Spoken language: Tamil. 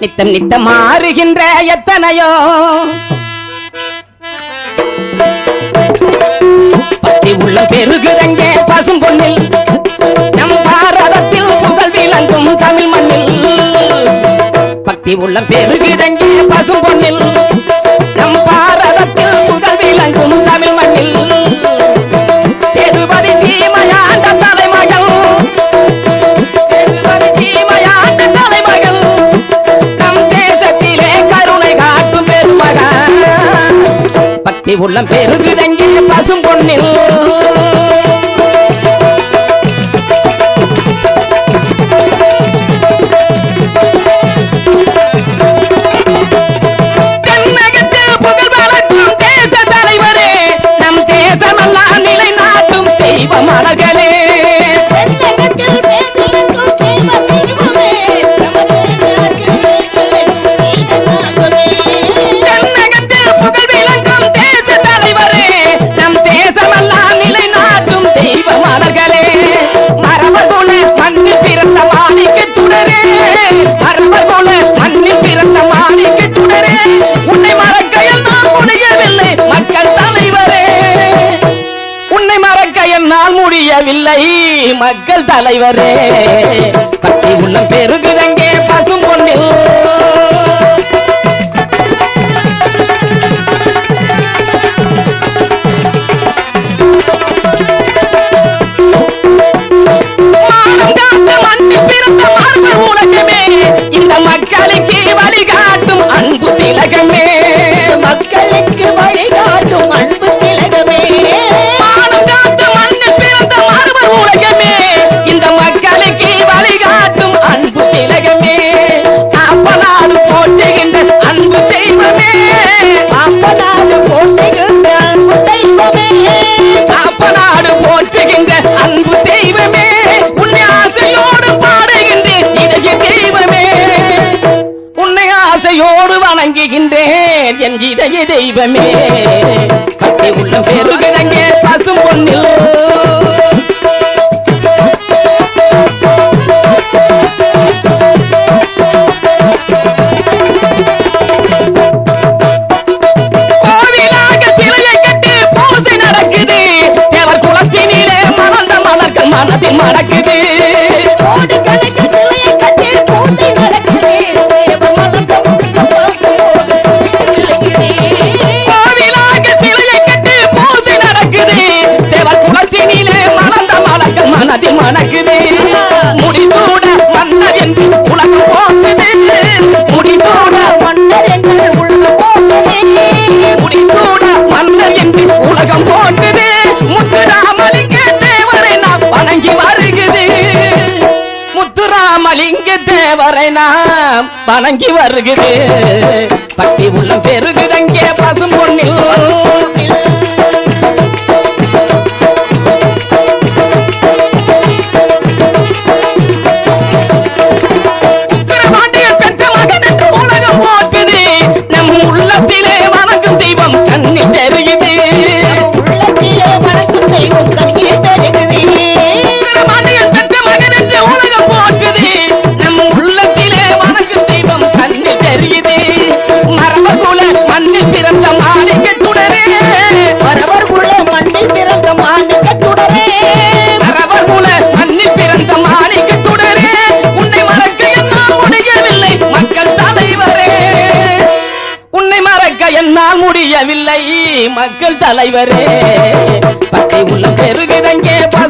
நித்தம் நித்தம் மாறுகின்ற எத்தனையோ பக்தி உள்ள பெருகுதங்க பசும் பொண்ணில் நம் பாரதத்தில் புகழ் விளங்கும் தமிழ் மண்ணில். பக்தி உள்ள பெருகுதங்க பசும் பொண்ணில் நம் பார நீ உள்ளம் பெருகுதங்கே பசும் பொன்னில். தென்னகத்தில் என்னால் முடியவில்லை மக்கள் தலைவரே. பக்தி உள்ளம் பெருகுதங்கே பசும் பொண்ணில் இந்த மக்களுக்கு வழிகாட்டும் அன்பு திலகமே. மக்களுக்கு வழிகாட்டும் ஆசையோடு வணங்குகின்றேன் என் இதய தெய்வமே. பக்தி உள்ள பெருகிறங்கே பசும் பொன்னில். மலர்கள் மனதில் மணக்குது. மன்னர் என்று உலகம் போக்குது. முடிசூட மன்னர் என்று உலகம் போகுதே முடிசூட மன்னர் என்று உலகம் போக்குது. முத்துராமலிங்க தேவரை நான் வணங்கி வருகுது முத்துராமலிங்க தேவரை நாம் வணங்கி வருகுது பட்டி உள்ள பெருகு மறக்க என்னால் முடியவில்லை மக்கள் தலைவரே. பச்சை உள்ளம் பெருகுதங்கே பசும்